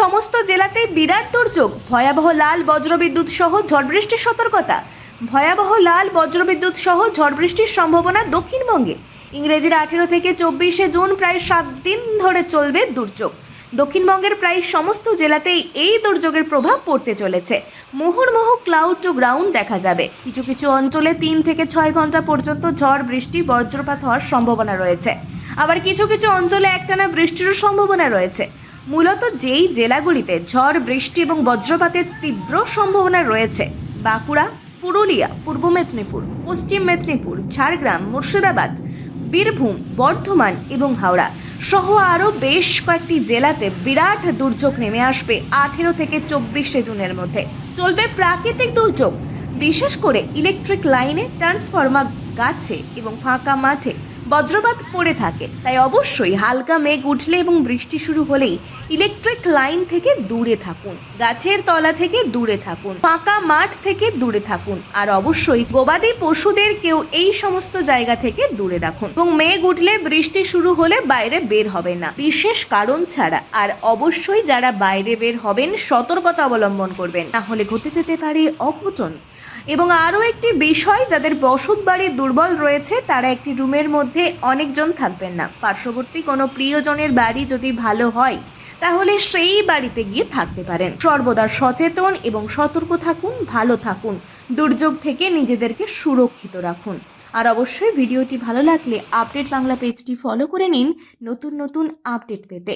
সমস্ত জেলাতেই বিরাট দুর্যোগ। ভয়াবহ লাল বজ্রবিদ্যুৎ সহ ঝড় বৃষ্টির সতর্কতা। ভয়াবহ লাল বজ্রবিদ্যুৎ সহ ঝড় বৃষ্টির সম্ভাবনা দক্ষিণবঙ্গে। ইংরেজির আঠেরো থেকে চব্বিশে জুন প্রায় সাত দিন ধরে চলবে দুর্যোগ। দক্ষিণবঙ্গের প্রায় সমস্ত জেলাতেই এই দুর্যোগের প্রভাব পড়তে চলেছে। মুহুর্মুহু ক্লাউড টু গ্রাউন্ড দেখা যাবে। কিছু কিছু অঞ্চলে তিন থেকে ছয় ঘণ্টা পর্যন্ত ঝড় বৃষ্টি, বজ্রপাত হওয়ার সম্ভাবনা রয়েছে। আবার কিছু কিছু অঞ্চলে একটানা বৃষ্টিরও সম্ভাবনা রয়েছে। মূলত যেই জেলাগুলিতে ঝড়, বৃষ্টি এবং বজ্রপাতের তীব্র সম্ভাবনা রয়েছে, বাঁকুড়া, পুরুলিয়া, পূর্ব মেদিনীপুর, পশ্চিম মেদিনীপুর, ঝাড়গ্রাম, মুর্শিদাবাদ, বীরভূম, বর্ধমান এবং হাওড়া সহ আরও বেশ কয়েকটি জেলাতে বিরাট দুর্যোগ নেমে আসবে আঠেরো থেকে চব্বিশে জুনের মধ্যে। চলবে প্রাকৃতিক দুর্যোগ, বিশেষ করে ইলেকট্রিক লাইনে, ট্রান্সফরমার গাছে এবং ফাঁকা মাঠে। বজ্রপাত পড়ে থাকে। তাই অবশ্যই হালকা মেঘ উঠলে এবং বৃষ্টি শুরু হলেই ইলেকট্রিক লাইন থেকে দূরে থাকুন। গাছের তলা থেকে দূরে থাকুন। ফাঁকা মাঠ থেকে দূরে থাকুন। আর অবশ্যই গবাদি পশুদের কেউ এই সমস্ত জায়গা থেকে দূরে রাখুন। এবং মেঘ উঠলে বৃষ্টি শুরু হলে বাইরে বের হবে না। বিশেষ কারণ ছাড়া। আর অবশ্যই যারা বাইরে বের হবেন, সতর্কতা অবলম্বন করবেন। তাহলে ঘটে যেতে পারে অঘটন। এবং আরও একটি বিষয়, যাদের বসত বাড়ি দুর্বল রয়েছে, তারা একটি রুমের মধ্যে অনেকজন থাকবেন না। পার্শ্ববর্তী কোনো প্রিয়জনের বাড়ি যদি ভালো হয়, তাহলে সেই বাড়িতে গিয়ে থাকতে পারেন। সর্বদা সচেতন এবং সতর্ক থাকুন, ভালো থাকুন। দুর্যোগ থেকে নিজেদেরকে সুরক্ষিত রাখুন। আর অবশ্যই ভিডিওটি ভালো লাগলে আপডেট বাংলা পেজটি ফলো করে নিন। নতুন নতুন আপডেট পেতে।